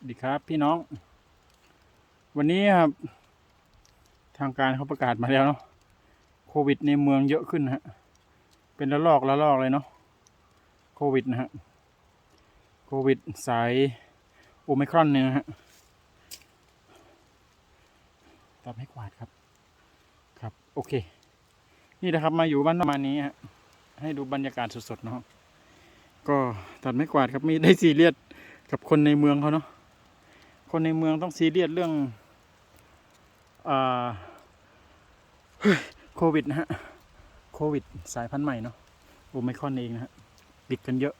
สวัสดีครับพี่น้อง วันนี้ครับ ทางการเขาประกาศมาแล้วเนาะโควิดในเมืองเยอะขึ้นฮะ เป็นระลอกระลอกเลยเนาะโควิดนะฮะโควิดสายโอไมครอนเนี่ยนะฮะตัดให้กวาดครับ ครับ โอเค นี่นะครับมาอยู่บ้านประมาณนี้ฮะให้ดูบรรยากาศสดๆเนาะก็ตัดไม่กวาดครับม่ได้ซีเรียสกับคนในเมืองเขาเนาะ คนในเมืองต้องซีเรียสเรื่องอโควิดนะฮะ โควิดสายพันธุ์ใหม่เนาะโอไมครอนเองนะฮะติดกันเยอะ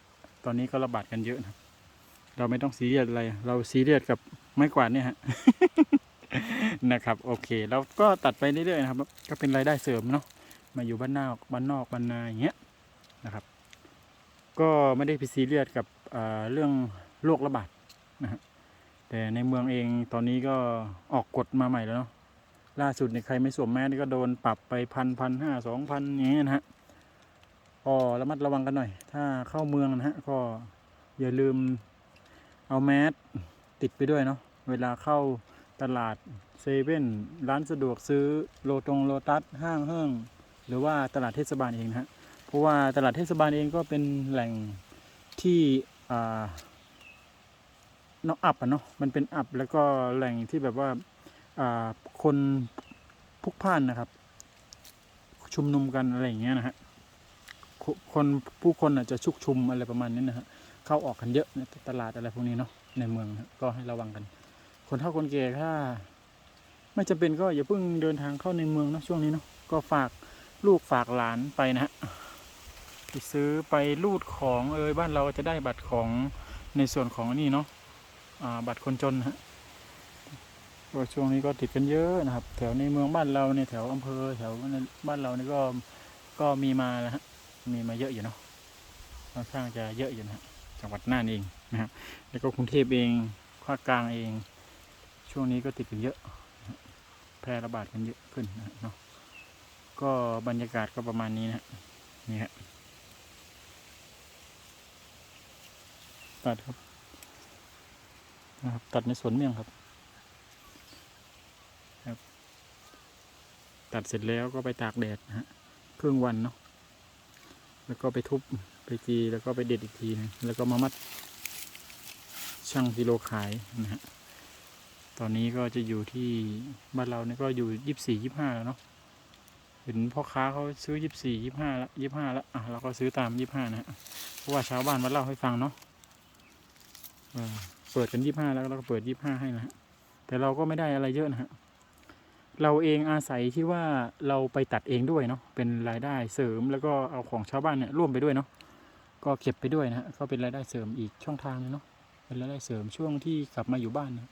ตอนนี้ก็ระบาดกันเยอะนะครับเราไม่ต้องซีเรียสอะไร เราซีเรียสกับไม้กวาดเนี่ยฮะนะครับ โอเค แล้วก็ตัดไปเรื่อยๆนะครับ ก็เป็นรายได้เสริมเนาะมาอยู่บ้านนอกบ้านนอกบ้านนาอย่างเงี้ยนะครับ ก็ไม่ได้ไปซีเรียสกับเรื่องโรคระบาดนะฮะ แต่ในเมืองเองตอนนี้ก็ออกกฎมาใหม่แล้วเนาะล่าสุดเนี่ยใครไม่สวมแมสนี่ก็โดนปรับไปพันพันห้าสองพันอย่างเงี้ยนะฮะก็ระมัดระวังกันหน่อย ถ้าเข้าเมืองนะฮะก็อย่าลืมเอาแมสติดไปด้วยเนาะเวลาเข้าตลาดเซเว่นร้านสะดวกซื้อโลตรงโลตัสห้างเฮิ่งหรือว่าตลาดเทศบาลเองนะฮะเพราะว่าตลาดเทศบาลเองก็เป็นแหล่งที่อ่า นาะอับอะเนาะมันเป็นอับแล้วก็แหล่งที่แบบว่าคนพลุกพ่านนะครับ ชุมนุมกันอะไรอย่างเงี้ยนะฮะคนผู้คนอาจจะชุกชุมอะไรประมาณนี้นะฮะเข้าออกกันเยอะในตลาดอะไรพวกนี้เนาะในเมืองก็ให้ระวังกัน คนเฒ่าคนแก่ถ้า ไม่จำเป็นก็อย่าเพิ่งเดินทางเข้าในเมืองนะช่วงนี้เนาะก็ฝากลูกฝากหลานไปนะฮะไปซื้อไปรูดของเอยบ้านเราจะได้บัตรของในส่วนของนี่เนาะ บัตรคนจนนะฮะก็ช่วงนี้ก็ติดกันเยอะนะครับ แถวในเมืองบ้านเราเนี่ยแถวอำเภอแถวบ้านเรานี่ก็ก็มีมาแล้วฮะมีมาเยอะอยู่เนาะค่อนข้างจะเยอะอยู่นะฮะจังหวัดน่านเองนะครับแล้วก็กรุงเทพเองภาคกลางเอง ช่วงนี้ก็ติดกันเยอะ แพร่ระบาดกันเยอะขึ้นนะเนาะก็บรรยากาศก็ประมาณนี้นะฮะนี่ฮะตัดครับ นะครับ ตัดในสวนเมี่ยงครับครับ ตัดเสร็จแล้วก็ไปตากแดดนะฮะครึ่งวันเนาะแล้วก็ไปทุบไปจีแล้วก็ไปเด็ดอีกทีนึงแล้วก็มามัดช่างกิโลขายนะฮะตอนนี้ก็จะอยู่ที่บ้านเราเนี่ยก็อยู่ยี่สิบสี่ยี่ห้าแล้วเนาะเห็นพ่อค้าเขาซื้อยี่สิบสี่ยี่ห้าละยี่ห้าละอะเราก็ซื้อตามยี่ห้านะฮะเพราะว่าชาวบ้านมาเล่าให้ฟังเนาะออเปิดกันยี่ห้าแล้วเราก็เปิดยี่ห้าให้นะฮะแต่เราก็ไม่ได้อะไรเยอะนะฮะเราเองอาศัยที่ว่าเราไปตัดเองด้วยเนาะเป็นรายได้เสริมแล้วก็เอาของชาวบ้านเนี่ยร่วมไปด้วยเนาะก็เก็บไปด้วยนะฮะก็เป็นรายได้เสริมอีกช่องทางนึงเนาะเป็นรายได้เสริมช่วงที่กลับมาอยู่บ้านนะ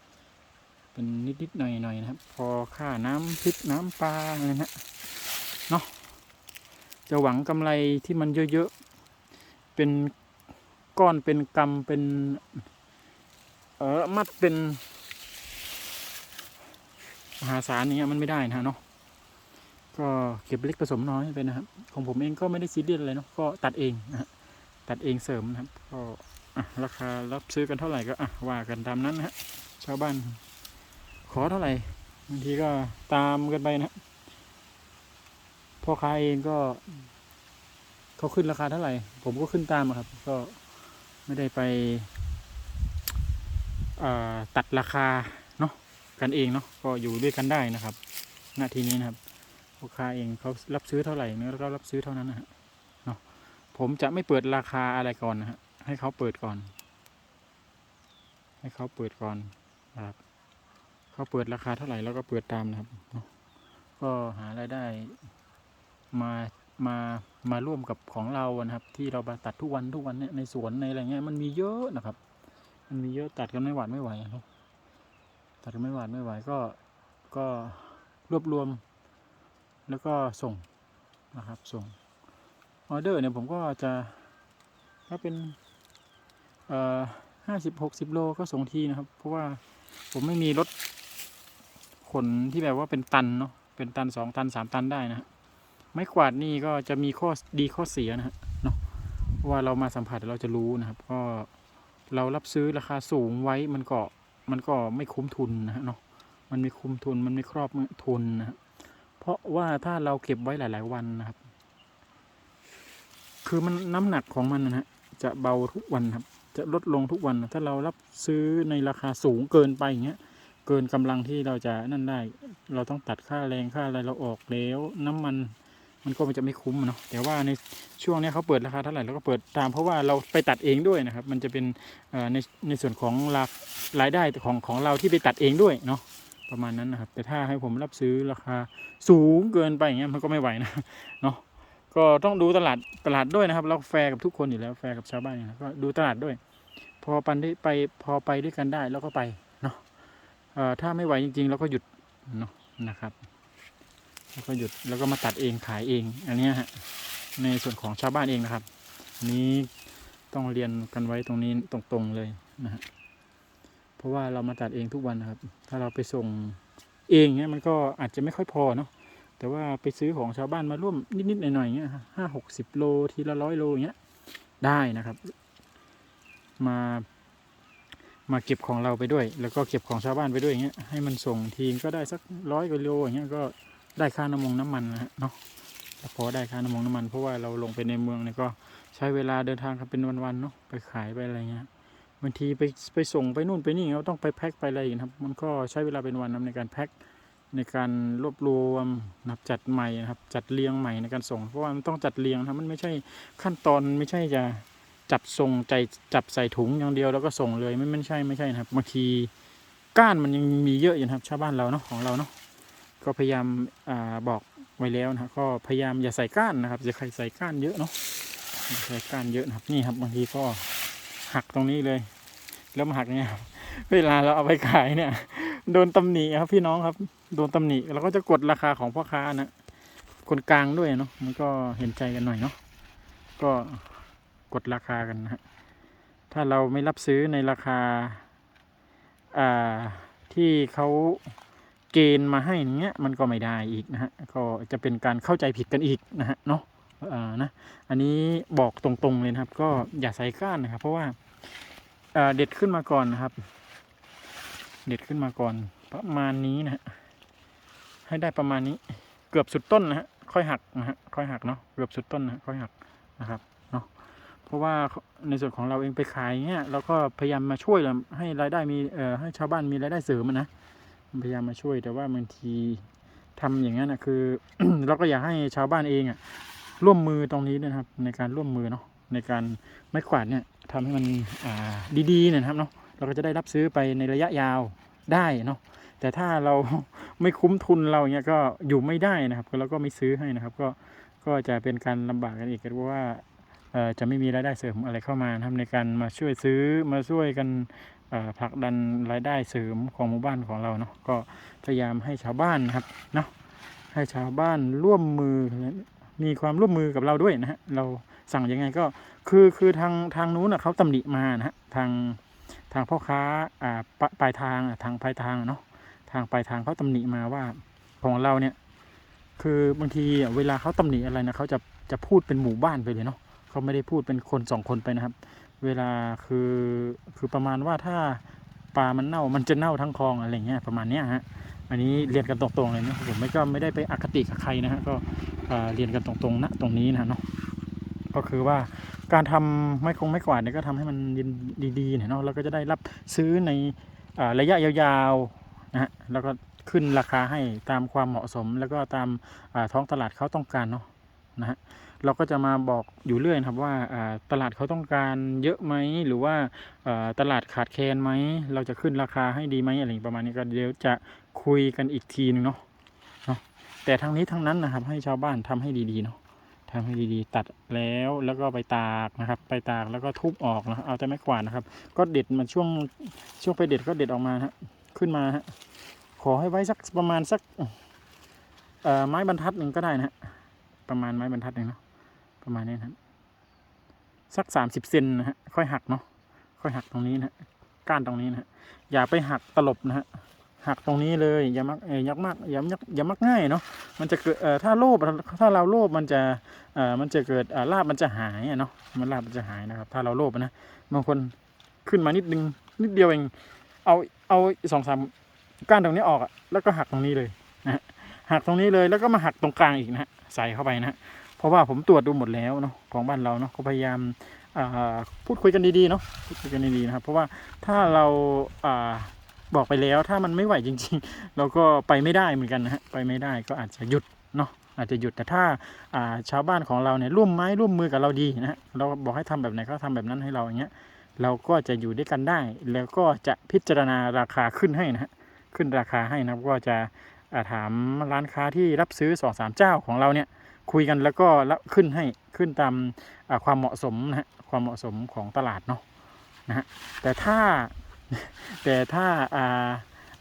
เป็นนิดๆหน่อยๆนะครับ พอค่าน้ำพริกน้ำปลาอะไรนะเนาะจะหวังกำไรที่มันเยอะๆเป็นก้อนเป็นกำเป็น ออมัดเป็นมหาศาลอย่างเงี้ยมันไม่ได้นะเนาะก็เก็บเล็กผสมน้อยไปนะครับ ของผมเองก็ไม่ได้ซีเรียสอะไรเนาะก็ตัดเองนะตัดเองเสริมนะครับ ก็ราคารับซื้อกันเท่าไหร่ก็อะว่ากันตามนั้นนะฮะชาวบ้าน ขอเท่าไหร่บางทีก็ตามกันไปนะฮะพ่อค้าเองก็เขาขึ้นราคาเท่าไหร่ ผมก็ขึ้นตามครับ ก็ไม่ได้ไป ตัดราคาเนาะกันเองเนาะก็อยู่ด้วยกันได้นะครับ หน้าทีนี้นะครับลูกค้าเองเขารับซื้อเท่าไหร่เนื้อเรารับซื้อเท่านั้นนะฮะเนาะผมจะไม่เปิดราคาอะไรก่อนนะฮะให้เขาเปิดก่อน ให้เขาเปิดก่อนนะครับเขาเปิดราคาเท่าไหร่เราก็เปิดตามนะครับก็หารายได้มามามาร่วมกับของเรานะครับ ที่เรามาตัดทุกวันทุกวันเนี่ยในสวนในอะไรเงี้ยมันมีเยอะนะครับ มันมีเยอะตัดกันไม่หวาดไม่ไหวอะเนาะตัดกันไม่หวาดไม่ไหวก็ก็รวบรวม แล้วก็ส่งนะครับ ส่งออเดอร์เนี่ยผมก็จะถ้าเป็นเอ่อห้าสิบหกสิบโลก็ส่งทีนะครับ เพราะว่าผมไม่มีรถขนที่แบบว่าเป็นตันเนาะเป็นตันสองตันสามตันได้นะไม้กวาดนี่ก็จะมีข้อดีข้อเสียนะฮะเนาะเพราะว่าเรามาสัมผัสเราจะรู้นะครับ ก็ เรารับซื้อราคาสูงไว้มันก็มันก็ไม่คุ้มทุนนะฮะเนาะมันไม่คุ้มทุนมันไม่ครอบทุนนะฮะเพราะว่าถ้าเราเก็บไว้หลาย ๆ วันนะครับ คือมันน้ำหนักของมันนะฮะจะเบาทุกวันครับ จะลดลงทุกวันนะถ้าเรารับซื้อในราคาสูงเกินไปอย่างเงี้ยเกินกำลังที่เราจะนั่นได้ เราต้องตัดค่าแรงค่าอะไรเราออกแล้วน้ำมัน มันก็จะไม่คุ้มเนาะแต่ว่าในช่วงนี้เขาเปิดราคาเท่าไหร่เราก็เปิดตาม เพราะว่าเราไปตัดเองด้วยนะครับ มันจะเป็นในในส่วนของรายรายได้ของของเราที่ไปตัดเองด้วยเนาะประมาณนั้นนะครับ แต่ถ้าให้ผมรับซื้อราคาสูงเกินไปอย่างเงี้ยมันก็ไม่ไหวนะเนาะก็ต้องดูตลาดตลาดด้วยนะครับ เราแฟร์กับทุกคนอยู่แล้วแฟร์กับชาวบ้านก็ดูตลาดด้วย พอปันได้ไปพอไปด้วยกันได้แล้วก็ไปเนาะถ้าไม่ไหวจริงๆเราก็หยุดเนาะนะครับ แล้วก็หยุดแล้วก็มาตัดเองขายเอง อันนี้ฮะในส่วนของชาวบ้านเองนะครับ นี้ต้องเรียนกันไว้ตรงนี้ตรงๆเลยนะฮะเพราะว่าเรามาตัดเองทุกวันนะครับ ถ้าเราไปส่งเองเนี้ยมันก็อาจจะไม่ค่อยพอเนาะแต่ว่าไปซื้อของชาวบ้านมาร่วมนิดๆหน่อยๆเงี้ยห้าหกสิบโลทีละร้อยโลอย่างเงี้ยได้นะครับ มามาเก็บของเราไปด้วย แล้วก็เก็บของชาวบ้านไปด้วยอย่างเงี้ยให้มันส่งทีก็ได้สักร้อยกว่าโลอย่างเงี้ยก็ ได้ค่าน้ำมงน้ำมันนะฮะเนาะพอได้ค่าน้ำมงน้ำมัน เพราะว่าเราลงไปในเมืองเนี่ยก็ใช้เวลาเดินทางกันเป็นวันๆเนาะไปขายไปอะไรเงี้ยบางทีไปไปส่งไปนู่นไปนี่เราต้องไปแพ็คไปอะไรอย่างเงี้ยครับ มันก็ใช้เวลาเป็นวันนะในการแพ็คในการรวบรวมนะครับจัดใหม่นะครับ จัดเรียงใหม่ในการส่ง เพราะว่ามันต้องจัดเรียงนะครับมันไม่ใช่ขั้นตอนไม่ใช่จะจับส่งใจจับใส่ถุงอย่างเดียวแล้วก็ส่งเลยไม่ไม่ใช่ไม่ใช่นะครับบางทีก้านมันยังมีเยอะอยู่นะครับชาวบ้านเราเนาะของเราเนาะ ก็พยายามอาบอกไว้แล้วนะครับก็พยายามอย่าใส่ก้านนะครับอย่าใครใส่ก้านเยอะเนาะใส่ก้านเยอะนะครับนี่ครับบางทีก็หักตรงนี้เลย แล้วมาหักเนี่ยเวลาเราเอาไปขายเนี่ย โดนตำหนิครับพี่น้องครับ โดนตำหนิเราก็จะกดราคาของพ่อค้านะคนกลางด้วยเนาะมันก็เห็นใจกันหน่อยเนาะก็กดราคากันนะฮะถ้าเราไม่รับซื้อในราคาอ่าที่เขา เกณฑ์มาให้อย่างเงี้ยมันก็ไม่ได้อีกนะฮะก็จะเป็นการเข้าใจผิดกันอีกนะฮะเนาะอ่านะอันนี้บอกตรงๆเลยนะครับ ก็อย่าใส่ก้านนะครับ เพราะว่าเด็ดขึ้นมาก่อนนะครับ เด็ดขึ้นมาก่อนประมาณนี้นะฮะให้ได้ประมาณนี้เกือบสุดต้นนะฮะค่อยหักนะฮะค่อยหักเนาะเกือบสุดต้นนะค่อยหักนะครับเนาะเพราะว่าในส่วนของเราเองไปขายเงี้ยเราก็พยายามมาช่วยให้รายได้มีเอ่อให้ชาวบ้านมีรายได้เสริมนะ พยายามมาช่วยแต่ว่าบางทีทำอย่างนั้นนะคือ เราก็อยากให้ชาวบ้านเองอะร่วมมือตรงนี้นะครับ ในการร่วมมือเนาะในการไม้กวาดเนี่ยทำให้มันดีๆนะครับเนาะเราก็จะได้รับซื้อไปในระยะยาวได้เนาะแต่ถ้าเราไม่คุ้มทุนเราเนี่ยก็อยู่ไม่ได้นะครับเราก็ไม่ซื้อให้นะครับ ก็ก็จะเป็นการลำบากกันอีกเพราะว่าจะไม่มีรายได้เสริมอะไรเข้ามานะครับในการมาช่วยซื้อมาช่วยกัน ผลักดันรายได้เสริมของหมู่บ้านของเราเนาะก็พยายามให้ชาวบ้านนะครับเนาะให้ชาวบ้านร่วมมือมีความร่วมมือกับเราด้วยนะฮะเราสั่งยังไงก็คือคือทางทางนู้นนะเขาตำหนิมานะฮะทางทางพ่อค้าอ่าปปลายทางอะทางปลายทางเนาะทางปลายทางเขาตำหนิมาว่าของเราเนี่ยคือบางทีเวลาเขาตำหนิอะไรนะเขาจะจะพูดเป็นหมู่บ้านไปเลยเนาะเขาไม่ได้พูดเป็นคนสองคนไปนะครับ เวลาคือคือประมาณว่าถ้าปลามันเน่ามันจะเน่าทั้งคลองอะไรเงี้ยประมาณเนี้ยฮะอันนี้เรียนกันตรงๆเลยนะผมไม่ก็ไม่ได้ไปอคติกับใครนะฮะก็เรียนกันตรงๆนะตรงนี้นะเนาะก็คือว่าการทำไม้คงไม้กวาดเนี่ยก็ทำให้มันดีๆเนี่ยเนาะเราก็จะได้รับซื้อในระยะยาวๆนะฮะแล้วก็ขึ้นราคาให้ตามความเหมาะสม แล้วก็ตามท้องตลาดเขาต้องการเนาะนะฮะ เราก็จะมาบอกอยู่เรื่อยครับว่าตลาดเขาต้องการเยอะไหมหรือว่าตลาดขาดแคลนไหมเราจะขึ้นราคาให้ดีไหมอะไรประมาณนี้ก็เดี๋ยวจะคุยกันอีกทีหนึงเนาะเนาะแต่ทั้งนี้ทั้งนั้นนะครับ ให้ชาวบ้านทำให้ดีๆเนาะทำให้ดีๆ ตัดแล้วแล้วก็ไปตากนะครับ ไปตากแล้วก็ทุบออกนะเอาแต่ไม้กวาดนะครับ ก็เด็ดมันช่วงช่วงไปเด็ดก็เด็ดออกมาฮะขึ้นมาฮะขอให้ไว้สักประมาณสักไม้บรรทัดหนึ่งก็ได้นะฮะประมาณไม้บรรทัดหนึ่งเนาะ ประมาณนี้นะครับสักสามสิบเซนนะฮะค่อยหักเนาะค่อยหักตรงนี้นะก้านตรงนี้นะอย่าไปหักตลบนะฮะหักตรงนี้เลยอย่ามักเอ่ออยักมากอย่ามักอย่ามักง่ายเนาะมันจะเกิดถ้าโลภถ้าเราโลภมันจะมันจะเกิดลาบมันจะหายเนาะมันลาบมันจะหายนะครับ ถ้าเราโลภนะบางคนขึ้นมานิดนึงนิดเดียวเองเอาเอาสองสามก้านตรงนี้ออกอะแล้วก็หักตรงนี้เลยนะหักตรงนี้เลยแล้วก็มาหักตรงกลางอีกนะใส่เข้าไปนะ เพราะว่าผมตรวจดูหมดแล้วเนาะของบ้านเราเนาะก็พยายามาพูดคุยกันดีๆเนาะพูดคุยกันดีๆนะครับ เพราะว่าถ้าเราอาบอกไปแล้วถ้ามันไม่ไหวจริง ๆ เราก็ไปไม่ได้เหมือนกันนะฮะไปไม่ได้ก็อาจจะหยุดเนาะอาจจะหยุดแต่ถ้าาชาวบ้านของเราเนี่ยร่วมไม้ร่วมมือกับเราดีนะฮะเราบอกให้ทำแบบไหนก็ทำแบบนั้นให้เราอย่างเงี้ยเราก็จะอยู่ด้วยกันได้ แล้วก็จะพิจารณาราคาขึ้นให้นะฮะขึ้นราคาให้นะก็จะาถามร้านค้าที่รับซื้อสองสามเจ้าของเราเนี่ย คุยกันแล้วก็รับขึ้นให้ขึ้นตามความเหมาะสมนะฮะความเหมาะสมของตลาดเนาะนะฮะแต่ถ้าแต่ถ้าอ่า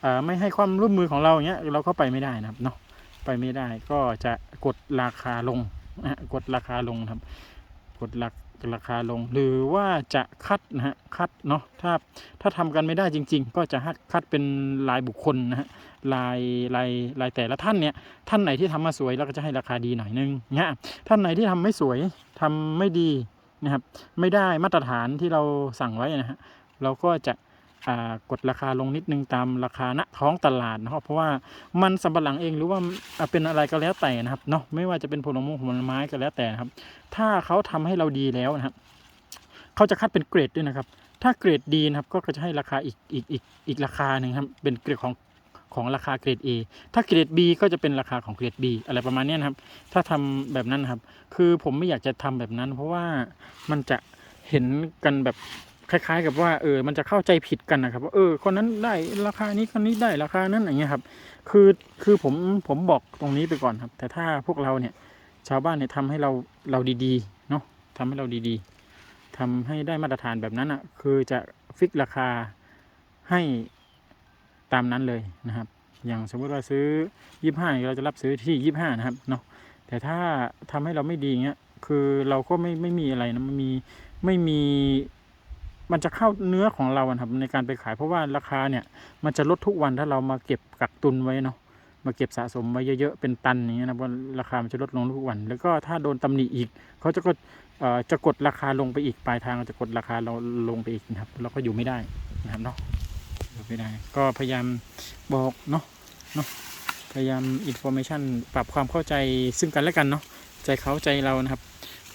อ่าไม่ให้ความร่วมมือของเราเงี้ยเราก็ไปไม่ได้นะครับเนาะไปไม่ได้ก็จะกดราคาลงนะฮะกดราคาลงครับ กดราราคาลง หรือว่าจะคัดนะฮะคัดเนาะถ้าถ้าทำกันไม่ได้จริง ๆ ก็จะคัดเป็นรายบุคคลนะฮะ รายรายรายแต่ละท่านเนี่ยท่านไหนที่ทำมาสวยเราก็จะให้ราคาดีหน่อยนึงเนี่ยท่านไหนที่ทำไม่สวยทำไม่ดีนะครับไม่ได้มาตรฐานที่เราสั่งไว้นะฮะเราก็จะกดราคาลงนิดนึงตามราคาณท้องตลาดนะครับเพราะว่ามันสำปะหลังเองหรือว่าเป็นอะไรก็แล้วแต่นะครับเนาะไม่ว่าจะเป็นผลม้ผลไม้ก็แล้วแต่นะครับ ถ้าเขาทำให้เราดีแล้วนะครับเขาจะคัดเป็นเกรดด้วยนะครับ ถ้าเกรดดีนะครับก็จะให้ราคาอีกอีกอีกอีกราคาหนึ่งครับเป็นเกรดของ ของราคาเกรด A ถ้าเกรด B ก็จะเป็นราคาของเกรด B อะไรประมาณนี้นะครับ ถ้าทำแบบนั้นครับ คือผมไม่อยากจะทำแบบนั้น เพราะว่ามันจะเห็นกันแบบคล้าย ๆ กับว่าเออมันจะเข้าใจผิดกันนะครับว่าเออคนนั้นได้ราคานี้คนนี้ได้ราคานั้นอย่างเงี้ยครับ คือคือผมผมบอกตรงนี้ไปก่อนครับ แต่ถ้าพวกเราเนี่ยชาวบ้านเนี่ยทำให้เราเราดีๆเนาะทำให้เราดีๆทำให้ได้มาตรฐานแบบนั้นอะ คือจะฟิกราคาให้ ตามนั้นเลยนะครับ อย่างสมมติว่าซื้อยี่ห้าเราจะรับซื้อที่ยี่ห้านะครับเนาะแต่ถ้าทำให้เราไม่ดีเงี้ยคือเราก็ไม่ไม่มีอะไรนะมันมีไม่มีมันจะเข้าเนื้อของเราครับในการไปขายเพราะว่าราคาเนี่ย มันจะลดทุกวันถ้าเรามาเก็บกักตุนไว้เนาะมาเก็บสะสมไว้เยอะๆเป็นตันอย่างเงี้ยนะเพราราคามันจะลดลงทุกวัน แล้วก็ถ้าโดนตำหนิอีกเขาจะกดเอ่อจะกดราคาลงไปอีกปลายทางจะกดราคาเราลงไปอีกนะครับเราก็อยู่ไม่ได้นะครับเนาะ ไม่ได้ ก็พยายามบอกเนาะเนาะพยายามอินโฟเมชันปรับความเข้าใจซึ่งกันและกันเนาะใจเขาใจเรานะครับ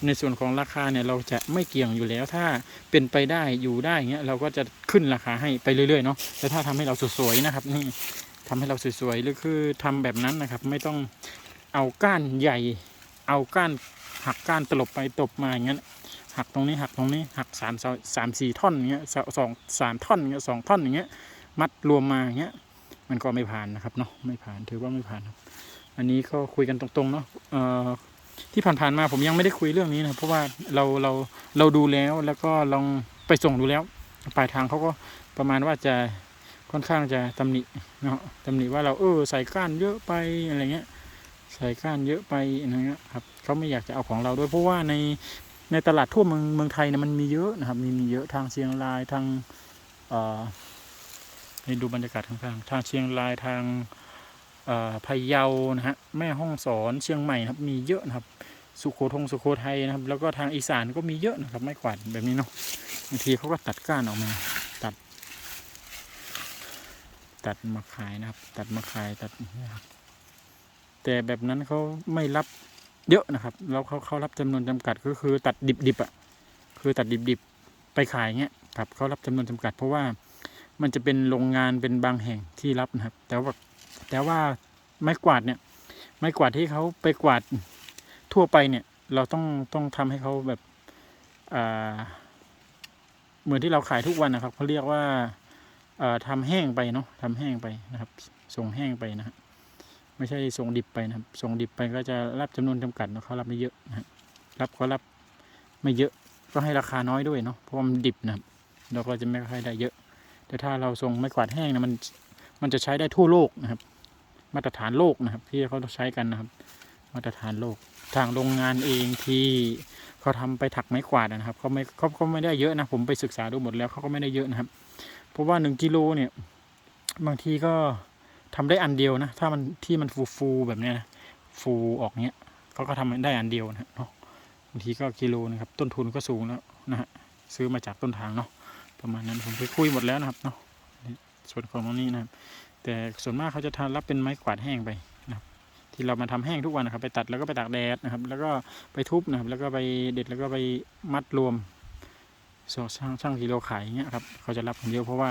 ในส่วนของราคาเนี่ยเราจะไม่เกี่ยงอยู่แล้ว ถ้าเป็นไปได้อยู่ได้เงี้ยเราก็จะขึ้นราคาให้ไปเรื่อยๆเนาะแต่ถ้าทำให้เราสวยๆนะครับ นี่ทำให้เราสวยๆหรือคือทำแบบนั้นนะครับ ไม่ต้องเอาก้านใหญ่ เอาก้านหักก้านตลบไปตบมาอย่างเงี้ยหักตรงนี้หักตรงนี้หักสามสามสี่ท่อนอย่างเงี้ยสองสองสามท่อนอย่างเงี้ยสองท่อนอย่างเงี้ย มัดรวมมาอย่างเงี้ย มันก็ไม่ผ่านนะครับเนาะไม่ผ่านถือว่าไม่ผ่านครับ อันนี้ก็คุยกันตรงๆเนาะเอ่อที่ผ่านๆมาผมยังไม่ได้คุยเรื่องนี้นะเพราะว่าเราเราเราดูแล้วแล้วก็ลองไปส่งดูแล้วปลายทางเขาก็ประมาณว่าจะค่อนข้างจะตำหนิเนาะตำหนิว่าเราเออใส่ก้านเยอะไปอะไรเงี้ย ใส่ก้านเยอะไปอะไรเงี้ยครับเขาไม่อยากจะเอาของเราด้วยเพราะว่าในในตลาดทั่วเมืองเมืองไทยเนี่ยมันมีเยอะนะครับ มีมีเยอะทางเชียงรายทาง เอ่อให้ดูบรรยากาศข้างๆทางเชียงรายทางพะเยานะฮะแม่ห้องสอนเชียงใหม่ครับมีเยอะนะครับ สุโขทงสุโขทัยนะครับ แล้วก็ทางอีสานก็มีเยอะนะครับไม่กวาดแบบนี้เนาะบางทีเขาก็ตัดก้านออกมาตัด ตัดมาขายนะครับ ตัดมาขายตัดนะครับแต่แบบนั้นเขาไม่รับเยอะนะครับ แล้วเขาเขารับจำนวนจำกัดก็คือตัดดิบดิบๆอะคือตัดดิบดิบๆไปขายเงี้ยครับเขารับจำนวนจำกัดเพราะว่า มันจะเป็นโรงงานเป็นบางแห่งที่รับนะครับ แต่ว่าแต่ว่าไม้กวาดเนี่ย ไม้กวาดที่เขาไปกวาดทั่วไปเนี่ย เราต้องต้องทำให้เขาแบบเหมือนที่เราขายทุกวันนะครับเขาเรียกว่าเอ่อทำแห้งไปเนาะทำแห้งไปนะครับส่งแห้งไปนะฮะไม่ใช่ส่งดิบไปนะครับส่งดิบไปก็จะรับจำนวนจำกัดเนอะเขารับไม่เยอะนะรับเขารับไม่เยอะก็ให้ราคาน้อยด้วยเนาะเพราะมันดิบนะครับเราก็จะไม่ค่อยได้เยอะ แต่ถ้าเราส่งไม้กวาดแห้งนะมันมันจะใช้ได้ทั่วโลกนะครับ มาตรฐานโลกนะครับ ที่เขาใช้กันนะครับ มาตรฐานโลก ทางโรงงานเองที่เขาทำไปถักไม้กวาดนะครับเขาไม่เขาเขาไม่ได้เยอะนะผมไปศึกษาดูหมดแล้วเขาก็ไม่ได้เยอะนะครับ เพราะว่าหนึ่งกิโลเนี่ยบางทีก็ทำได้อันเดียวนะ ถ้ามันที่มันฟูฟูแบบเนี้ยนะฟูออกเนี้ยเขาก็ทำได้อันเดียวนะเนาะบางทีก็กิโลนะครับ ต้นทุนก็สูงแล้วนะฮะซื้อมาจากต้นทางเนาะ ประมาณนั้นผมไปคุยหมดแล้วนะครับเนาะส่วนของตรงนี้นะครับ แต่ส่วนมากเขาจะทานรับเป็นไม้กวาดแห้งไปนะครับ ที่เรามาทำแห้งทุกวันนะครับ ไปตัดแล้วก็ไปตากแดดนะครับ แล้วก็ไปทุบนะครับ แล้วก็ไปเด็ดแล้วก็ไปมัดรวมส่งช่างช่างกิโลขายอย่างเงี้ยครับเขาจะรับคนเดียวเพราะว่า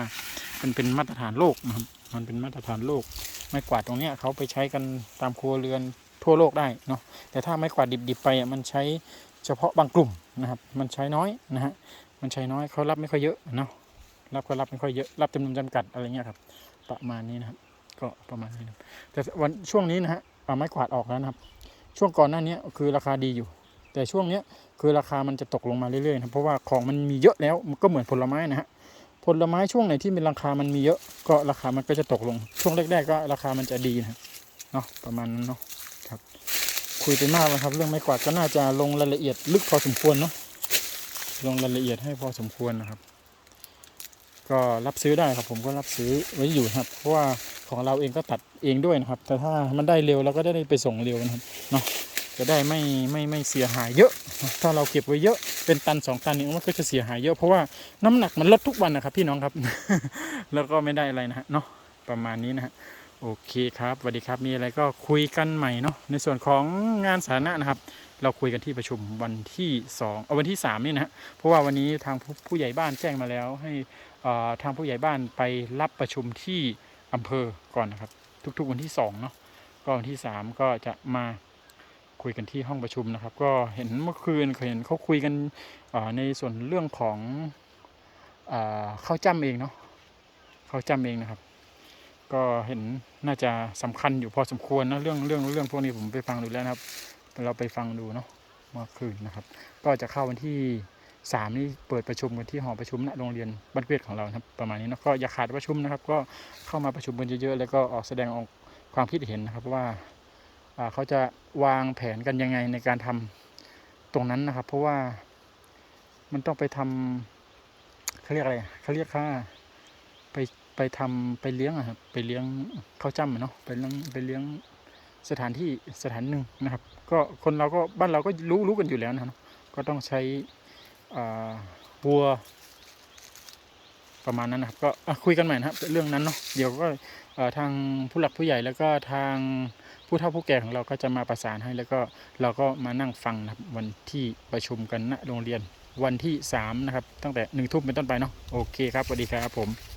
มันเป็นมาตรฐานโลกนะครับ มันเป็นมาตรฐานโลก ไม้กวาดตรงเนี้ยเขาไปใช้กันตามครัวเรือนทั่วโลกได้เนาะแต่ถ้าไม้กวาดดิบๆไปอะมันใช้เฉพาะบางกลุ่มนะครับ มันใช้น้อยนะฮะ มันใช้น้อยเขารับไม่ค่อยเยอะเนาะรับก็รับไม่ค่อยเยอะรับจำนวนจำกัดอะไรเงี้ยครับ ประมาณนี้นะครับ ก็ประมาณนี้นะแต่วันช่วงนี้นะฮะเอาไม้กวาดออกแล้วนะครับ ช่วงก่อนหน้านี้คือราคาดีอยู่ แต่ช่วงเนี้ยคือราคามันจะตกลงมาเรื่อยๆนะครับเพราะว่าของมันมีเยอะแล้วมันก็เหมือนผลไม้นะฮะผลไม้ช่วงไหนที่มีราคามันมีเยอะ ก็ราคามันก็จะตกลง ช่วงแรกๆก็ราคามันจะดีนะเนาะประมาณนั้นเนาะครับ คุยไปมากแล้วครับ เรื่องไม้กวาดก็น่าจะลงรายละเอียดลึกพอสมควรเนาะ ลงรายละเอียดให้พอสมควรนะครับ ก็รับซื้อได้ครับผมก็รับซื้อไว้อยู่ครับ เพราะว่าของเราเองก็ตัดเองด้วยนะครับ แต่ถ้ามันได้เร็วเราก็ได้ไปส่งเร็วนะครับเนาะจะได้ไม่ไม่ไม่เสียหายเยอะ ถ้าเราเก็บไว้เยอะเป็นตันสองตันนี่มันก็จะเสียหายเยอะเพราะว่าน้ำหนักมันลดทุกวันนะครับ พี่น้องครับ แล้วก็ไม่ได้อะไรนะฮะเนาะประมาณนี้นะฮะโอเคครับสวัสดีครับมีอะไรก็คุยกันใหม่เนาะในส่วนของงานสาธารณะนะครับ เราคุยกันที่ประชุมวันที่สองเอาวันที่สามนี่นะฮะเพราะว่าวันนี้ทางผู้ใหญ่บ้านแจ้งมาแล้ว ให้ทางผู้ใหญ่บ้านไปรับประชุมที่อำเภอก่อนนะครับ ทุกๆวันที่สองเนาะก็วันที่สามก็จะมาคุยกันที่ห้องประชุมนะครับ ก็เห็นเมื่อคืนเห็นเขาคุยกันในส่วนเรื่องของอข้าวจ้ำเองเนาะข้าวจ้ำเองนะครับก็เห็นน่าจะสำคัญอยู่พอสมควรนะเรื่องเรื่องเรื่องพวกนี้ผมไปฟังดูแล้วนะครับ เราไปฟังดูเนาะเมื่อคืนนะครับ ก็จะเข้าวันที่สามนี่เปิดประชุมกันที่หอประชุมณโรงเรียนบ้านเกวียดของเรานะครับประมาณนี้เนะก็อย่าขาดประชุมนะครับ ก็เข้ามาประชุมกันเยอะๆแล้วก็ออกแสดงออกความคิดเห็นนะครับว่าเขาจะวางแผนกันยังไงในการทำตรงนั้นนะครับ เพราะว่ามันต้องไปทำเขาเรียกอะไรเขาเรียกค่าไปไปทำไปเลี้ยงอะครับไปเลี้ยงข้าวจ้ำเนาะไปเลี้ยงไปเลี้ยง สถานที่สถานหนึ่งนะครับ ก็คนเราก็บ้านเราก็รู้รู้กันอยู่แล้วนะครับ ก็ต้องใช้วัวประมาณนั้นนะครับ ก็คุยกันใหม่นะครับ เรื่องนั้นเนาะเดี๋ยวก็ทางผู้หลักผู้ใหญ่แล้วก็ทางผู้เฒ่าผู้แก่ของเราก็จะมาประสานให้แล้วก็เราก็มานั่งฟังนะครับวันที่ประชุมกันณโรงเรียนวันที่3นะครับตั้งแต่หนึ่งทุ่มเป็นต้นไปเนาะโอเคครับสวัสดีครับผม